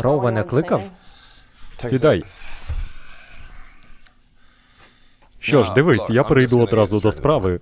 Роуене кликав? Сідай. Що ж, дивись, я перейду одразу до справи.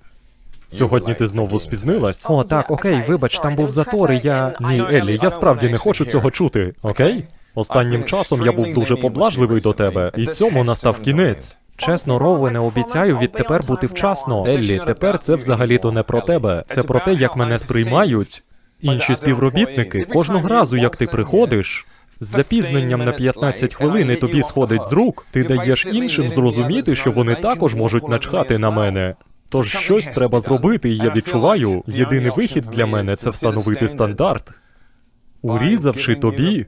Сьогодні ти знову спізнилась? О, так, окей, вибач, там був затор, і я. Ні, Еллі, я справді не хочу цього чути, окей? Останнім часом я був дуже поблажливий до тебе, і цьому настав кінець. Чесно, Роуене, обіцяю відтепер бути вчасно. Еллі, тепер це взагалі-то не про тебе. Це про те, як мене сприймають інші співробітники. Кожного разу, як ти приходиш. З запізненням на 15 хвилин і тобі сходить з рук, ти даєш іншим зрозуміти, що вони також можуть начхати на мене. Тож щось треба зробити, і я відчуваю, єдиний вихід для мене це встановити стандарт, урізавши тобі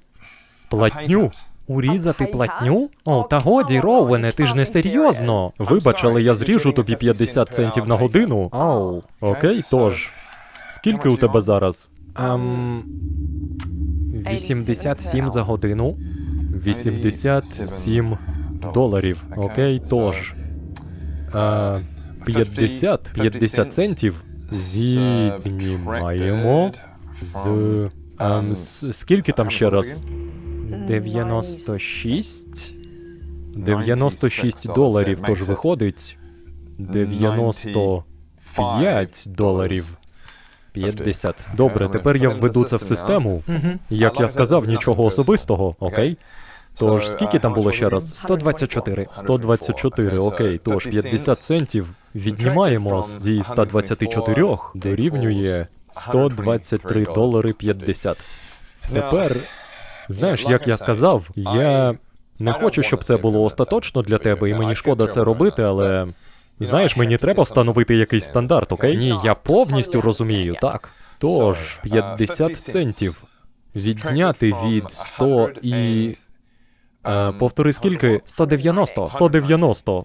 платню. Урізати платню? О, та годі, Роуене, ти ж не серйозно. Вибач, але я зріжу тобі 50 центів на годину. Оу. Окей, тож. Скільки у тебе зараз? Ем... 87 за годину. 87 доларів. Окей, тож. А, 50, 50 центів віднімаємо з. Ем, с- скільки там ще раз? 96? 96 доларів, тож виходить 95 доларів. 50. Добре, тепер я введу це в систему. Як я сказав, нічого особистого, окей? Тож скільки там було ще раз? 124. 124, окей, тож 50 центів віднімаємо зі 124 дорівнює 123 долари 50. Тепер, знаєш, як я сказав, я не хочу, щоб це було остаточно для тебе, і мені шкода це робити, але знаєш, мені треба встановити якийсь стандарт, окей? Ні, я повністю розумію, так. Тож, 50 центів відняти від 100 і. Е, повтори скільки? 190. 190.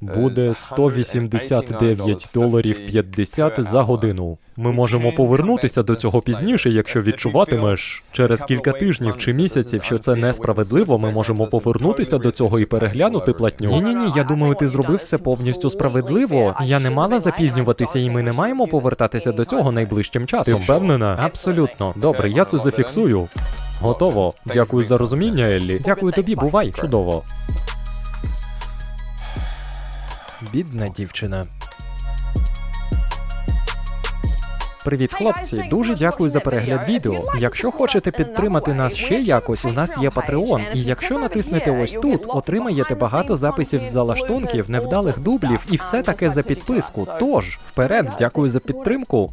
Буде 189 доларів 50 за годину. Ми можемо повернутися до цього пізніше, якщо відчуватимеш через кілька тижнів чи місяців, що це несправедливо. Ми можемо повернутися до цього і переглянути платню. Ні, ні, ні, я думаю, ти зробив все повністю справедливо. Я не мала запізнюватися, і ми не маємо повертатися до цього найближчим Ти часом. впевнена? Абсолютно. Добре, я це зафіксую. Готово. Дякую за розуміння, Еллі. Дякую тобі, бувай. Чудово. Бідна дівчина. Привіт, хлопці! Дуже дякую за перегляд відео. Якщо хочете підтримати нас ще якось, у нас є Patreon. І якщо натиснете ось тут, отримаєте багато записів з залаштунків, невдалих дублів і все таке за підписку. Тож, вперед, дякую за підтримку.